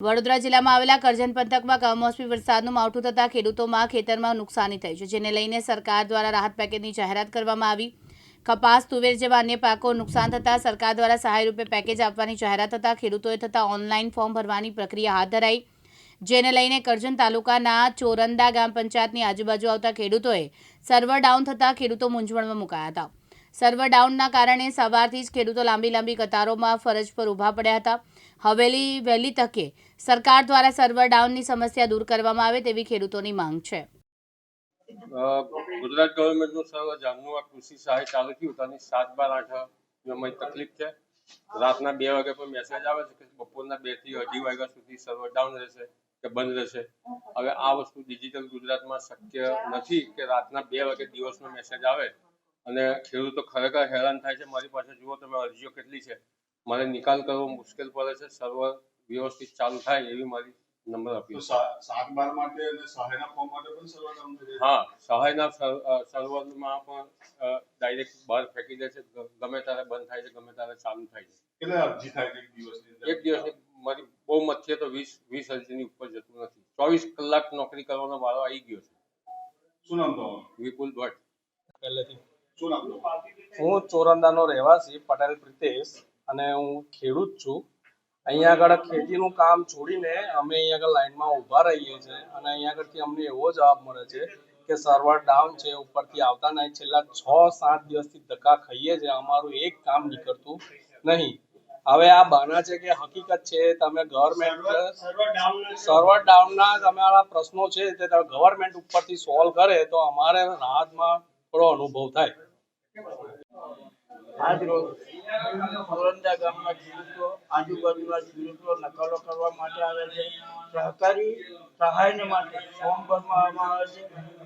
વડોદરા જિલ્લામાં આવેલા કરજણ પંથકમાં કમોસમી વરસાદનું માવઠું થતાં ખેડૂતોમાં ખેતરમાં નુકસાની થઈ છે, જેને લઈને સરકાર દ્વારા રાહત પેકેજની જાહેરાત કરવામાં આવી. કપાસ, તુવેર જેવા અન્ય પાકો નુકસાન થતાં સરકાર દ્વારા સહાય રૂપે પેકેજ આપવાની જાહેરાત થતાં ખેડૂતોએ થતાં ઓનલાઈન ફોર્મ ભરવાની પ્રક્રિયા હાથ ધરાઈ. જેને લઈને કરજણ તાલુકાના ચોરંદા ગ્રામ પંચાયતની આજુબાજુ આવતા ખેડૂતોએ સર્વર ડાઉન થતાં ખેડૂતો મૂંઝવણમાં મુકાયા હતા. સર્વર ડાઉનના કારણે સવારથી જ ખેડૂતો લાંબી લાંબી કતારોમાં ફરજ પર ઊભા પડ્યા હતા. હવેલી વહેલી તકે સરકાર દ્વારા સર્વર ડાઉનની સમસ્યા દૂર કરવામાં આવે તેવી ખેડૂતોની માંગ છે. ગુજરાત ગવર્મેન્ટનું સર્વ જામનું આ કૃષિ સહાય ચાલુ થયું ત્યાંની સાત બાર આઠ અમારી તકલીફ છે. રાતના બે વાગે પણ મેસેજ આવે છે કે બપોરના બેથી અઢી વાગ્યા સુધી સર્વર ડાઉન રહેશે કે બંધ રહેશે. હવે આ વસ્તુ ડિજિટલ ગુજરાતમાં શક્ય નથી કે રાતના બે વાગે દિવસનો મેસેજ આવે. અને ખેડૂતો ખરેખર હેરાન થાય છે. મારી પાસે જુઓ તમે અરજીઓ કેટલી છે. મારે નિકાલ કરવો મુશ્કેલ પડે છે. સર્વર વ્યવસ્થિત ચાલુ થાય એવી મારી નંબર તો છે સાત બાર માટે અને સહાયના ફોર્મ માટે પણ સર્વર કામ થઈ હા સહાયના સર્વરમાં પણ ડાયરેક્ટ બહાર ફેંકી દે છે. ગમે ત્યારે બંધ થાય છે ગમે ત્યારે ચાલુ થાય છે. કેટલા અરજી થાય છે એક દિવસની એક દિવસની મારી બહુ છે તો વીસ વીસ અરજીની ઉપર જતું નથી. ચોવીસ કલાક નોકરી કરવાનો વારો આવી ગયો છે. શું નામ તો વિપુલ ભટ્ટ. પહેલેથી. શું નામ હું ચોરંદાનો રહેવાસી પટેલ પ્રિતેશ. અને હું ખેડૂત છું. અહીંયા આગળ ખેતીનું કામ છોડીને અમે અહીંયા આગળ લાઈનમાં ઊભા રહીએ છીએ અને અહીંયા આગળથી અમને એવો જવાબ મળે છે કે સર્વર ડાઉન છે, ઉપરથી આવતા નહીં છેલ્લા છ, સાત દિવસથી ધક્કા ખાઈએ છે અમારું એક કામ નીકળતું નહીં. હવે આ બહાના છે કે હકીકત છે, તમે ગવર્મેન્ટ સર્વર ડાઉનના તમારા પ્રશ્નો છે, તે ગવર્મેન્ટ ઉપરથી સોલ્વ કરે તો અમારે રાહતમાં થોડો અનુભવ થાય. આજ રોજ મોરંદા ગામના ખેડૂતો, આજુબાજુના ખેડૂતો નકલો કરવા માટે આવે છે. સહકારી સહાયને માટે ફોર્મ ભરવામાં આવે છે.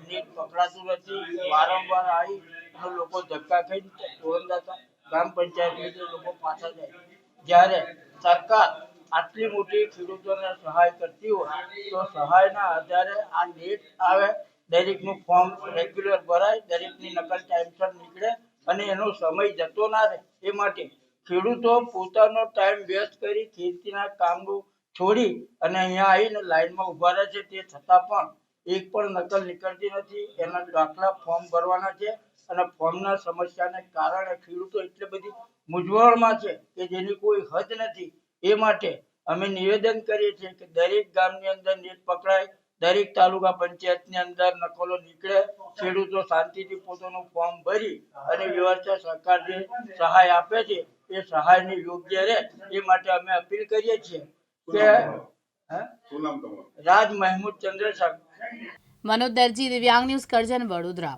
નેટ પકડાતું નથી. વારંવાર આવી લોકો ધક્કા ખાઈ મોરંદા ગ્રામ પંચાયતની લોકો પાછા જાય. જ્યારે સરકાર આટલી મોટી ખેડૂતોને સહાય કરતી હોય, તો સહાયના આધારે આ નેટ આવે. દરેકનું ફોર્મ રેગ્યુલર ભરાય. દરેકની નકલ ટાઈમસર નીકળે. અને એનો સમય જતો ના રહે. એ માટે ખેડૂતો પોતાનો ટાઈમ વ્યસ્ત કરી ખેતીના કામનું છોડી અને અહીંયા આવીને લાઈનમાં ઊભા રહે છે. તે છતાં પણ એક પણ નકલ નીકળતી નથી. એના દાખલા ફોર્મ ભરવાના છે અને ફોર્મના સમસ્યાને કારણે ખેડૂતો એટલી બધી મૂંઝવણમાં છે કે જેની કોઈ હદ નથી. એ માટે અમે નિવેદન કરીએ છીએ કે દરેક ગામની અંદર નેટ પકડાય દરેક તાલુકા પંચાયતની અંદર નકલો નીકળે ખેડૂતો શાંતિથી પોતાનું ફોર્મ ભરી અને વ્યવસ્થા સરકાર જે સહાય આપે છે. એ સહાયને યોગ્ય રહે એ માટે અમે અપીલ કરીએ છીએ કે હે? શું નામ તમારું? રાજ મહેમૂદ ચંદ્રશેખર મનોજ દરજી દિવ્યાંગ ન્યૂઝ કરજણ વડોદરા.